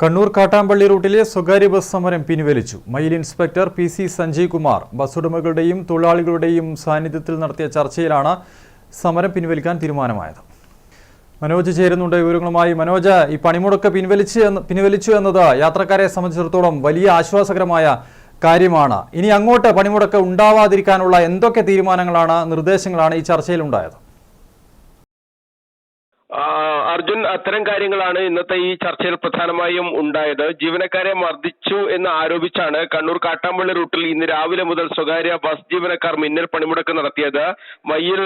കണ്ണൂർ കാട്ടാമ്പള്ളി റൂട്ടിലെ സ്വകാര്യ ബസ് സമരം പിൻവലിച്ചു. Mayyil inspector P C Sanjay Kumar bus ഉടമകളുടെയും തൊഴിലാളികളുടെയും സാന്നിധ്യത്തിൽ നടത്തിയ ചർച്ചയിലാണ് സമരം പിൻവലിക്കാൻ തീരുമാനമായത്. മനോജ് ചേരുന്നുണ്ട് വിവരങ്ങളുമായി. മനോജ് ഈ പണിമുടക്ക് പിൻവലിച്ച് പിൻവലിച്ചു എന്നത് യാത്രക്കാരെ സംബന്ധിച്ചിടത്തോളം വലിയ ആശ്വാസകരമായ കാര്യമാണ്. ഇനി അങ്ങോട്ട് പണിമുടക്ക് ഉണ്ടാവാതിരിക്കാനുള്ള എന്തൊക്കെ തീരുമാനങ്ങളാണ് നിർദ്ദേശങ്ങളാണ് ഈ ആ, അർജുൻ അത്തരം കാര്യങ്ങളാണ് ഇന്നത്തെ ഈ ചർച്ചയിൽ പ്രധാനമായും ഉണ്ടായത്. ജീവനക്കാരെ മർദ്ദിച്ചു എന്ന് ആരോപിച്ചാണ് കണ്ണൂർ കാട്ടാമ്പള്ളി റൂട്ടിൽ ഇന്ന് രാവിലെ മുതൽ സ്വകാര്യ ബസ് ജീവനക്കാർ മിന്നൽ പണിമുടക്ക് നടത്തിയത്. മയ്യിൽ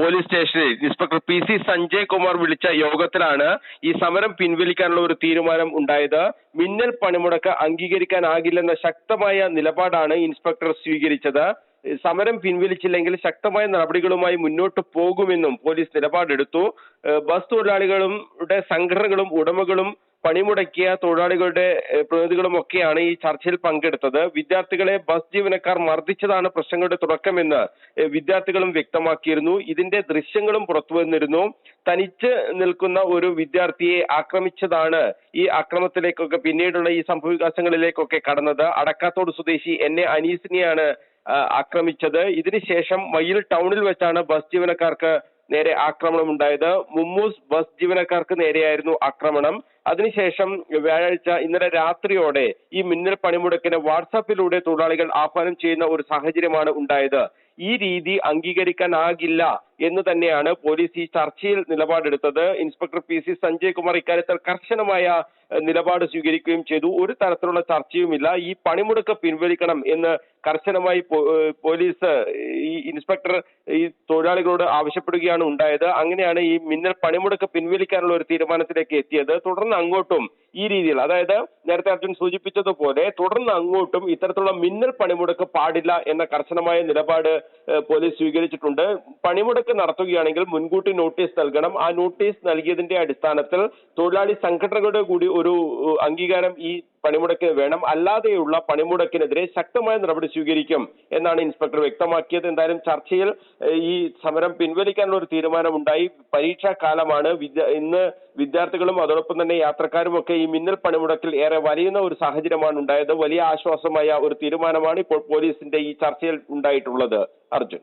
പോലീസ് സ്റ്റേഷനിൽ inspector P C Sanjay Kumar വിളിച്ച യോഗത്തിലാണ് ഈ സമരം പിൻവലിക്കാനുള്ള ഒരു തീരുമാനം ഉണ്ടായത്. മിന്നൽ പണിമുടക്ക് അംഗീകരിക്കാനാകില്ലെന്ന ശക്തമായ നിലപാടാണ് ഇൻസ്പെക്ടർ സ്വീകരിച്ചത്. സമരം പിൻവലിച്ചില്ലെങ്കിൽ ശക്തമായ നടപടികളുമായി മുന്നോട്ട് പോകുമെന്നും പോലീസ് നിലപാടെടുത്തു. ബസ് തൊഴിലാളികളുടെ സംഘടനകളും ഉടമകളും പണിമുടക്കിയ തൊഴിലാളികളുടെ പ്രതിനിധികളും ഒക്കെയാണ് ഈ ചർച്ചയിൽ പങ്കെടുത്തത്. വിദ്യാർത്ഥികളെ ബസ് ജീവനക്കാർ മർദ്ദിച്ചതാണ് പ്രശ്നങ്ങളുടെ തുടക്കമെന്ന് വിദ്യാർത്ഥികളും വ്യക്തമാക്കിയിരുന്നു. ഇതിന്റെ ദൃശ്യങ്ങളും പുറത്തു വന്നിരുന്നു. തനിച്ച് നിൽക്കുന്ന ഒരു വിദ്യാർത്ഥിയെ ആക്രമിച്ചതാണ് ഈ അക്രമത്തിലേക്കൊക്കെ പിന്നീടുള്ള ഈ സംഭവവികാസങ്ങളിലേക്കൊക്കെ കടന്നത്. അടക്കാത്തോട് സ്വദേശി എന്നെ അനീസിനെയാണ് ആക്രമിച്ചത്. ഇതിനുശേഷം മയിൽ ടൗണിൽ വെച്ചാണ് ബസ് ജീവനക്കാർക്ക് നേരെ ആക്രമണം ഉണ്ടായത് മുമ്മൂസ് ബസ് ജീവനക്കാർക്ക് നേരെയായിരുന്നു ആക്രമണം. അതിനുശേഷം വ്യാഴാഴ്ച ഇന്നലെ രാത്രിയോടെ ഈ മിന്നൽ പണിമുടക്കിന് വാട്സാപ്പിലൂടെ തൊഴിലാളികൾ ആഹ്വാനം ചെയ്യുന്ന ഒരു സാഹചര്യമാണ് ഉണ്ടായത്. ഈ രീതി അംഗീകരിക്കാനാകില്ല. എന്ന് തന്നെയാണ് പോലീസ് ഈ ചർച്ചയിൽ നിലപാടെടുത്തത്. Inspector P C Sanjay Kumar ഇക്കാര്യത്തിൽ കർശനമായ നിലപാട് സ്വീകരിക്കുകയും ചെയ്തു. ഒരു തരത്തിലുള്ള ചർച്ചയുമില്ല. ഈ പണിമുടക്ക് പിൻവലിക്കണം എന്ന് കർശനമായി പോലീസ് ഈ ഇൻസ്പെക്ടർ ഈ തൊഴിലാളികളോട് ആവശ്യപ്പെടുകയാണ് ഉണ്ടായത്. അങ്ങനെയാണ് ഈ മിന്നൽ പണിമുടക്ക് പിൻവലിക്കാനുള്ള ഒരു തീരുമാനത്തിലേക്ക് എത്തിയത്. തുടർന്ന് അങ്ങോട്ടും ഈ രീതിയിൽ അതായത് നേരത്തെ അർജുൻ സൂചിപ്പിച്ചതുപോലെ തുടർന്ന് അങ്ങോട്ടും ഇത്തരത്തിലുള്ള മിന്നൽ പണിമുടക്ക് പാടില്ല എന്ന കർശനമായ നിലപാട് പോലീസ് സ്വീകരിച്ചിട്ടുണ്ട്. പണിമുടക്ക് നടത്തുകയാണെങ്കിൽ മുൻകൂട്ടി നോട്ടീസ് നൽകണം. ആ നോട്ടീസ് നൽകിയതിന്റെ അടിസ്ഥാനത്തിൽ തൊഴിലാളി സംഘടനകളുടെ കൂടി ഒരു അംഗീകാരം ഈ പണിമുടക്കിന് വേണം. അല്ലാതെയുള്ള പണിമുടക്കിനെതിരെ ശക്തമായ നടപടി സ്വീകരിക്കും എന്നാണ് ഇൻസ്പെക്ടർ വ്യക്തമാക്കിയത്. എന്തായാലും ചർച്ചയിൽ ഈ സമരം പിൻവലിക്കാനുള്ള ഒരു തീരുമാനമുണ്ടായി. പരീക്ഷാ കാലമാണ്. ഇന്ന് വിദ്യാർത്ഥികളും അതോടൊപ്പം തന്നെ യാത്രക്കാരും ഒക്കെ ഈ മിന്നൽ പണിമുടക്കിൽ ഏറെ വലിയുന്ന ഒരു സാഹചര്യമാണ് ഉണ്ടായത്. വലിയ ആശ്വാസമായ ഒരു തീരുമാനമാണ് ഇപ്പോൾ പോലീസിന്റെ ഈ ചർച്ചയിൽ ഉണ്ടായിട്ടുള്ളത്. അർജുൻ.